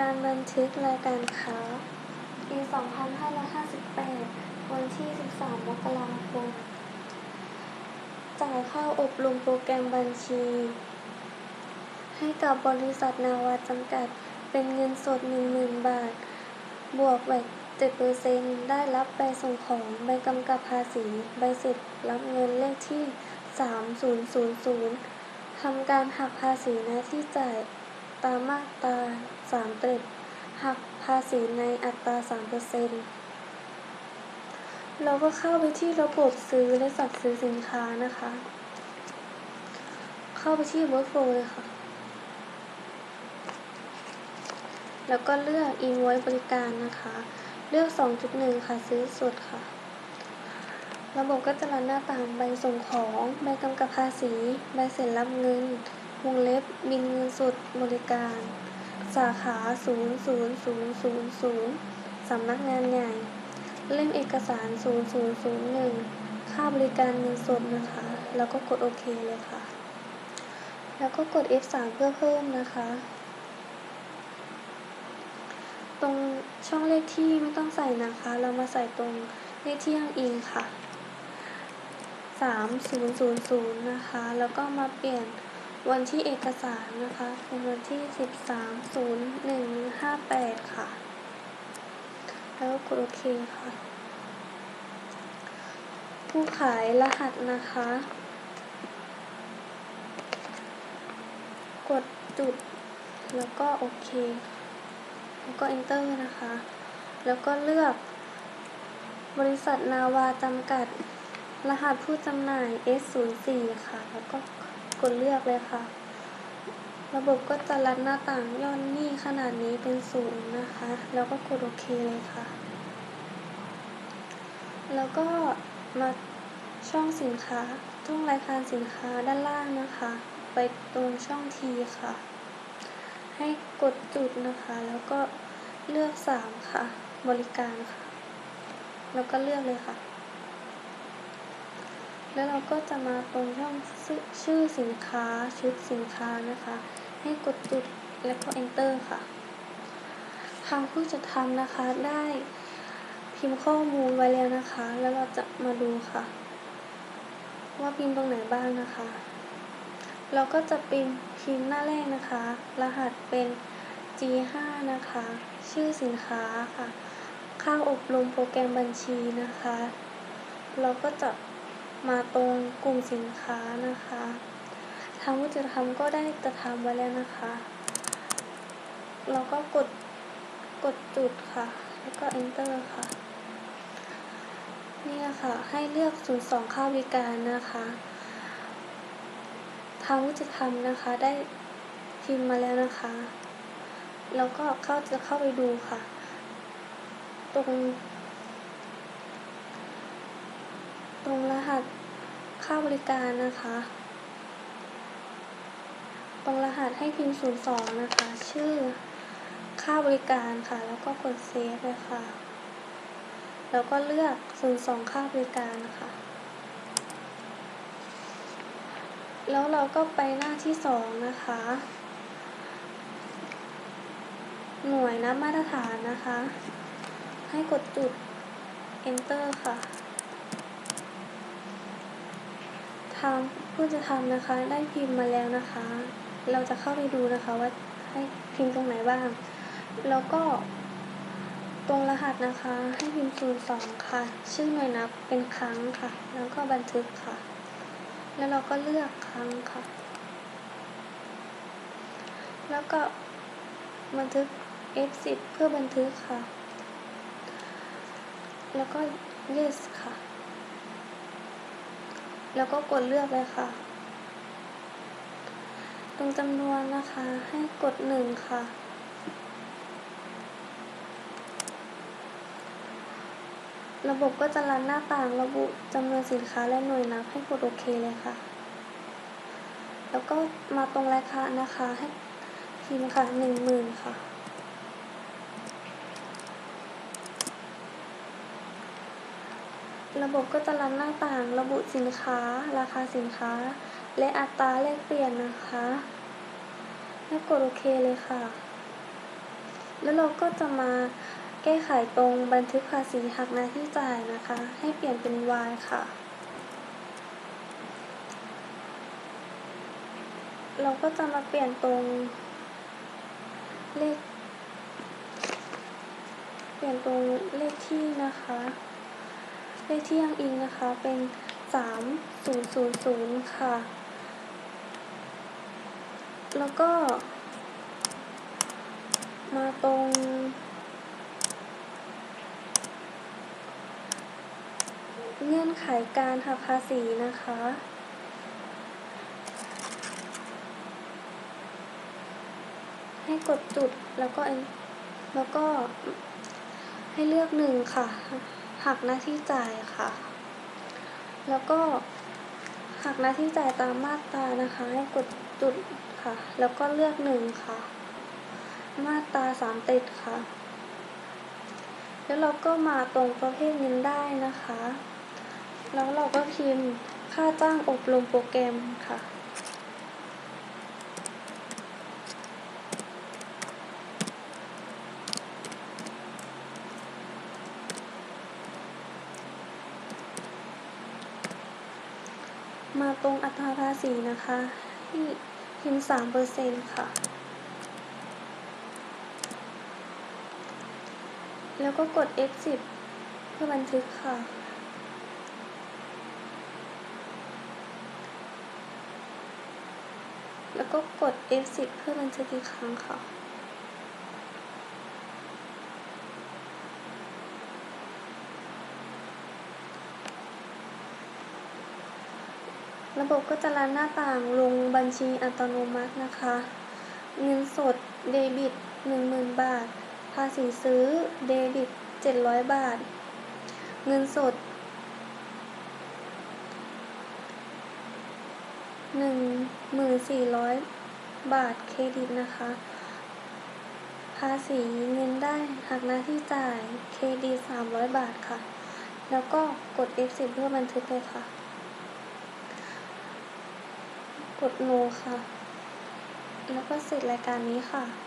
การบันทึกรายการค้า ปี 2558 วันที่ 13 มกราคม จ่ายค่าอบรมโปรแกรมบัญชี ให้กับบริษัทนาวาจำกัด เป็นเงินสด 10,000 บาท บวกแวต7%ได้รับใบส่งของ ใบกำกับภาษี ใบเสร็จรับเงินเลขที่ 3000ทำการหักภาษีหน้าที่จ่าย ตามมาตรา3เตร็ดหักภาษีในอัตรา3%เราก็เข้าไปที่ระบบซื้อและสั่งซื้อสินค้านะคะ เข้าไปที่ Workflow เลยค่ะ แล้วก็เลือก Invoice บริการนะคะ เลือก 2.1 ค่ะซื้อสดค่ะ ระบบก็จะรันหน้าต่างใบส่งของ ใบกำกับภาษี ใบเสร็จรับเงิน วงเล็บบินเงินสดบริการ สาขา 00000 สำนักงานใหญ่ เล่มเอกสาร 0001 ค่าบริการเงินสดนะคะ แล้วก็กดโอเคเลยค่ะ แล้วก็กด F3 เพื่อเพิ่มนะคะ ตรงช่องเลขที่ไม่ต้องใส่นะคะ เรามาใส่ตรงเลขที่อ้างอิงค่ะ 3000 นะคะ แล้วก็มาเปลี่ยน วันที่เอกสารนะคะเป็นวันที่130158ค่ะ แล้วก็กดโอเคค่ะ ผู้ขายรหัสนะคะ กดจุด แล้วก็โอเค แล้วก็ enter นะคะ แล้วก็เลือก บริษัทนาวาจำกัด รหัสผู้จำหน่าย S04 ค่ะ แล้วก็ก ดเลือกเลยค่ะ ระบบก็จะรันหน้าต่างย่อนหนี้ขนาดนี้เป็นศูนย์นะคะ แล้วก็กดโอเคเลยค่ะ แล้วก็มาช่องสินค้าช่องรายการสินค้าด้านล่างนะคะ ไปตรงช่องทีค่ะ ให้กดจุดนะคะ แล้วก็เลือก 3 ค่ะ บริการค่ะ แล้วก็เลือกเลยค่ะ แล้วเราก็จะมาตรงช่องชื่อสินค้าชุดสินค้านะคะ ให้กดจุดแล้วก็ enter ค่ะ ทางผู้จัดทำนะคะได้พิมพ์ข้อมูลไว้แล้วนะคะ แล้วเราจะมาดูค่ะ ว่าพิมพ์ตรงไหนบ้างนะคะ เราก็จะพิมพ์พิมพ์หน้าแรกนะคะ รหัสเป็น G5 นะคะ ชื่อสินค้าค่ะ ค่าอบรมโปรแกรมบัญชีนะคะ เราก็จะ มาตรงกลุ่มสินค้านะคะทางผู้จัดทำก็ได้จะทำไว้แล้วนะคะ เราก็กดกดจุดค่ะ แล้วก็ enter ค่ะนี่ค่ะ ให้เลือก02ค่าบริการนะคะ ทางผู้จัดทำนะคะได้พิมพ์มาแล้วนะคะ แล้วก็เข้าจะเข้าไปดูค่ะ ตรง ตรงรหัสค่าบริการนะคะ ตรงรหัสให้พิมพ์ 02 นะคะ ชื่อค่าบริการค่ะ แล้วก็กดเซฟเลยค่ะ แล้วก็เลือก 02 ค่าบริการค่ะ แล้วเราก็ไปหน้าที่ 2 นะคะ หน่วยนับมาตรฐานนะคะ ให้กดจุด enter ค่ะทางผู้จะทำนะคะ ได้พิมพ์มาแล้วนะคะ เราจะเข้าไปดูนะคะว่าให้พิมพ์ตรงไหนบ้าง แล้วก็ตรงรหัสนะคะ ให้พิมพ์02ค่ะ ชื่อหน่วยนับเป็นครั้งค่ะ แล้วก็บันทึกค่ะ แล้วเราก็เลือกครั้งค่ะ แล้วก็บันทึก F10 เพื่อบันทึกค่ะ แล้วก็ yes ค่ะ แล้วก็กดเลือกเลยค่ะ ตรงจำนวนนะคะ ให้กด1ค่ะ ระบบก็จะรันหน้าต่างระบุจำนวนสินค้าและหน่วยนับให้กดโอเคเลยค่ะ แล้วก็มาตรงราคานะคะ ให้พิมพ์ค่ะ10,000ค่ะ ระบบก็จะรันหน้าต่าง ระบุสินค้า ราคาสินค้า และอัตราแลกเปลี่ยนนะคะให้วกดโอเคเลยค่ะ แล้วเราก็จะมาแก้ไขตรงบันทึกภาษีหักหน้าที่จ่ายนะคะ ให้เปลี่ยนเป็น y ค่ะ เราก็จะมาเปลี่ยนตรงเลข เปลี่ยนตรงเลขที่นะคะ เลขที่ยังอิงนะคะเป็นสามศูนย์ศูนย์ศูนย์ค่ะ แล้วก็ มาตรง เงื่อนไขการหักภาษีนะคะให้กดจุดแล้วก็แล้วก็ให้เลือกหนึ่งค่ะ หักหน้าที่จ่ายค่ะ แล้วก็หักหน้าที่จ่ายตามมาตรานะคะ ให้กดจุดค่ะ แล้วก็เลือกหนึ่งค่ะ มาตราสามติดค่ะ แล้วเราก็มาตรงประเภทเงินได้นะคะ แล้วเราก็พิมพ์ค่าจ้างอบรมโปรแกรมค่ะ มาตรงอัตราภาษีนะคะให้พิมพ์สามเปอร์เซ็นค่ะ แล้วก็กด F10 เพื่อบันทึกค่ะ แล้วก็กด F10 เพื่อบันทึกอีกครั้งค่ะ ระบบก็จะรันหน้าต่างลงบัญชีอัตโนมัตินะคะ เงินสดเดบิต 10,000 บาท ภาษีซื้อเดบิต 700 บาท เงินสด 1,400 บาทเครดิตนะคะ ภาษีเงินได้หักหน้าที่จ่ายเครดิต 300 บาทค่ะ แล้วก็กด F10 เพื่อบันทึกเลยค่ะ ก ด no ค่ะ แล้วก็เสร็จรายการนี้ค่ะ